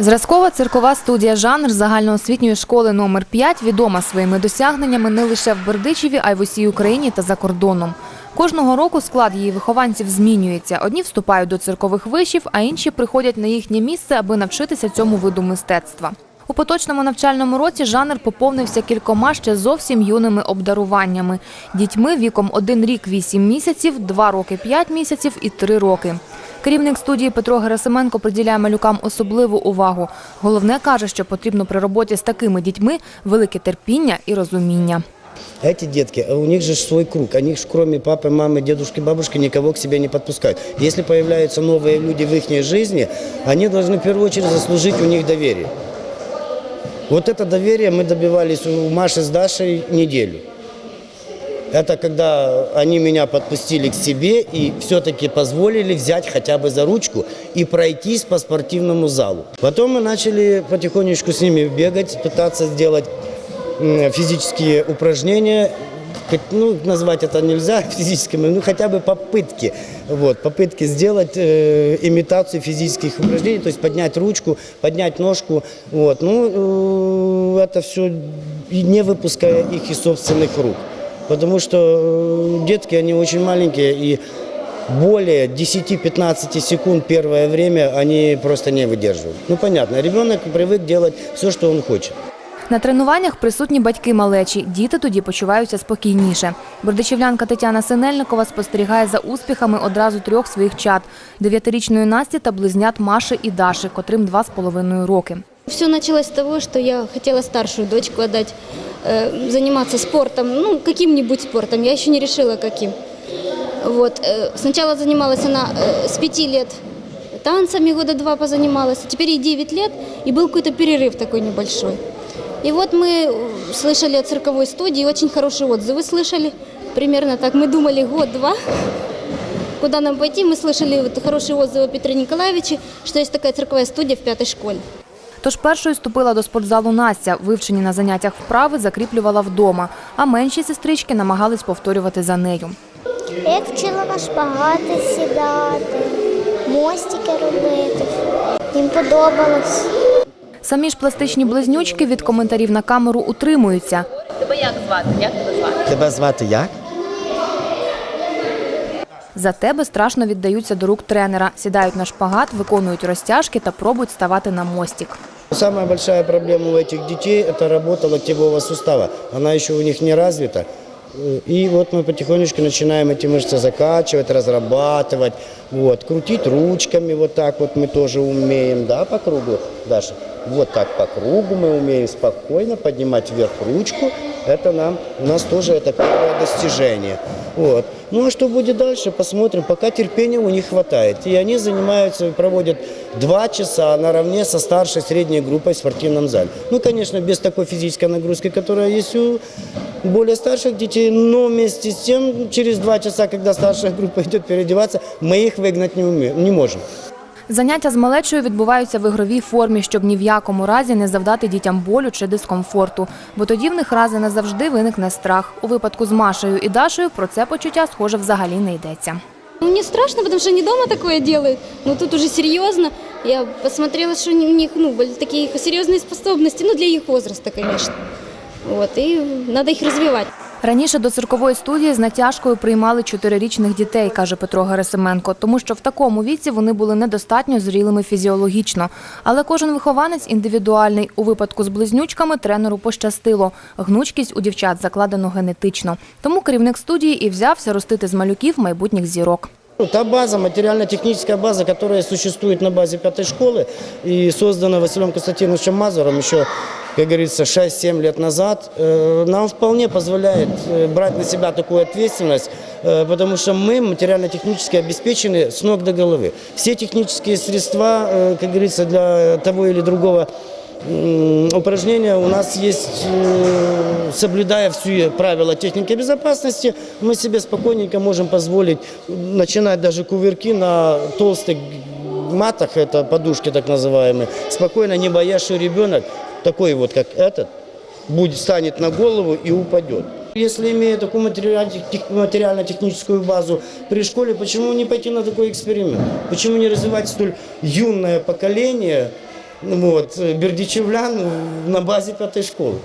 Зразкова циркова студія жанр загальноосвітньої школи номер 5 відома своїми досягненнями не лише в Бердичеві, а й в усій Україні та за кордоном. Кожного року склад її вихованців змінюється. Одні вступають до циркових вишів, а інші приходять на їхнє місце, аби навчитися цьому виду мистецтва. У поточному навчальному році жанр поповнився кількома ще зовсім юними обдаруваннями – дітьми віком 1 рік 8 місяців, 2 роки 5 місяців і 3 роки. Керівник студії Петро Герасименко приділяє малюкам особливу увагу. Головне каже, що потрібно при роботі з такими дітьми велике терпіння і розуміння. Эти детки, у них же свой круг. Они ж кроме папы, мамы, дедушки, бабушки никого к себе не подпускают. Если появляются новые люди в их жизни, они должны в первую очередь заслужить у них доверие. Вот это доверие мы добивались у Маши с Дашей неделю. Это когда они меня подпустили к себе и все-таки позволили взять хотя бы за ручку и пройтись по спортивному залу. Потом мы начали потихонечку с ними бегать, пытаться сделать физические упражнения. Ну, назвать это нельзя физическими, ну хотя бы попытки. Вот, попытки сделать э, имитацию физических упражнений, то есть поднять ручку, поднять ножку. Вот, ну, э, это все не выпуская их из собственных рук. Потому что э, детки, они очень маленькие, и более 10-15 секунд первое время они просто не выдерживают. Ну, понятно, ребенок привык делать все, что он хочет. На тренуваннях присутні батьки малечі. Діти тоді почуваються спокійніше. Бердичівлянка Тетяна Синельникова спостерігає за успіхами одразу трьох своїх чад – дев'ятирічної Насті та близнят Маші і Даші, котрим два з половиною роки. Все началось с того, что я хотела старшую дочку отдать э, заниматься спортом, ну, каким-нибудь спортом. Я еще не решила, каким. Вот. э, Сначала занималась она э, с пяти лет танцами, года два позанималась. а Теперь ей 9 лет, и был какой-то перерыв такой небольшой. И вот мы э, слышали о цирковой студии, очень хорошие отзывы слышали. Примерно так. Мы думали год-два, куда нам пойти. Мы слышали вот хорошие отзывы о Петре Николаевиче, что есть такая цирковая студия в пятой школе. Тож першою ступила до спортзалу Настя. Вивчені на заняттях вправи закріплювала вдома, а менші сестрички намагались повторювати за нею. Я вчила на шпагати сідати, мостики робити. Їм подобалось. Самі ж пластичні близнючки від коментарів на камеру утримуються. Тебя звати як? Зате безстрашно віддаються до рук тренера, сідають на шпагат, виконують розтяжки та пробують ставати на мостик. Самая большая проблема у этих детей – это работа локтевого сустава. Она еще у них не развита. И вот мы потихонечку начинаем эти мышцы закачивать, разрабатывать, вот, крутить ручками, вот так вот мы тоже умеем, да, по кругу, Даша? Вот так по кругу мы умеем спокойно поднимать вверх ручку. Это нам, у нас тоже это первое достижение. Вот. Ну а что будет дальше, посмотрим. Пока терпения у них хватает. И они занимаются, проводят два часа наравне со старшей средней группой в спортивном зале. Ну, конечно, без такой физической нагрузки, которая есть у более старших детей, но вместе с тем, через два часа, когда старшая группа идет переодеваться, мы их выгнать не, уме- не можем. Заняття з малечою відбуваються в ігровій формі, щоб ні в якому разі не завдати дітям болю чи дискомфорту, бо тоді в них рази не завжди виникне страх. У випадку з Машею і Дашею про це почуття, схоже, взагалі не йдеться. Ну, Мне страшно, потому что они дома такое делают. Но тут уже серьезно. Я посмотрела, что у них ну, были такие серьезные способности, ну, для их возраста, конечно. Вот, и надо их развивать. Раніше до циркової студії з натяжкою приймали чотирирічних дітей, каже Петро Герасименко, тому що в такому віці вони були недостатньо зрілими фізіологічно. Але кожен вихованець індивідуальний. У випадку з близнючками тренеру пощастило. Гнучкість у дівчат закладено генетично. Тому керівник студії і взявся ростити з малюків майбутніх зірок. Ну, Та база, материально-техническая база, которая существует на базе пятой школы и создана Василием Константиновичем Мазуром еще, как говорится, 6-7 лет назад, э, нам вполне позволяет э, брать на себя такую ответственность, э, потому что мы материально-технически обеспечены с ног до головы. Все технические средства, как говорится, для того или другого упражнения у нас есть, соблюдая все правила техники безопасности, мы себе спокойненько можем позволить начинать даже кувырки на толстых матах, это подушки так называемые, спокойно, не боясь, что ребенок, такой вот как этот, будет, станет на голову и упадет. Если имея такую материально- тех- материально-техническую базу при школе, почему не пойти на такой эксперимент? Почему не развивать столь юное поколение вот, бердичевлян на базе пятой школы.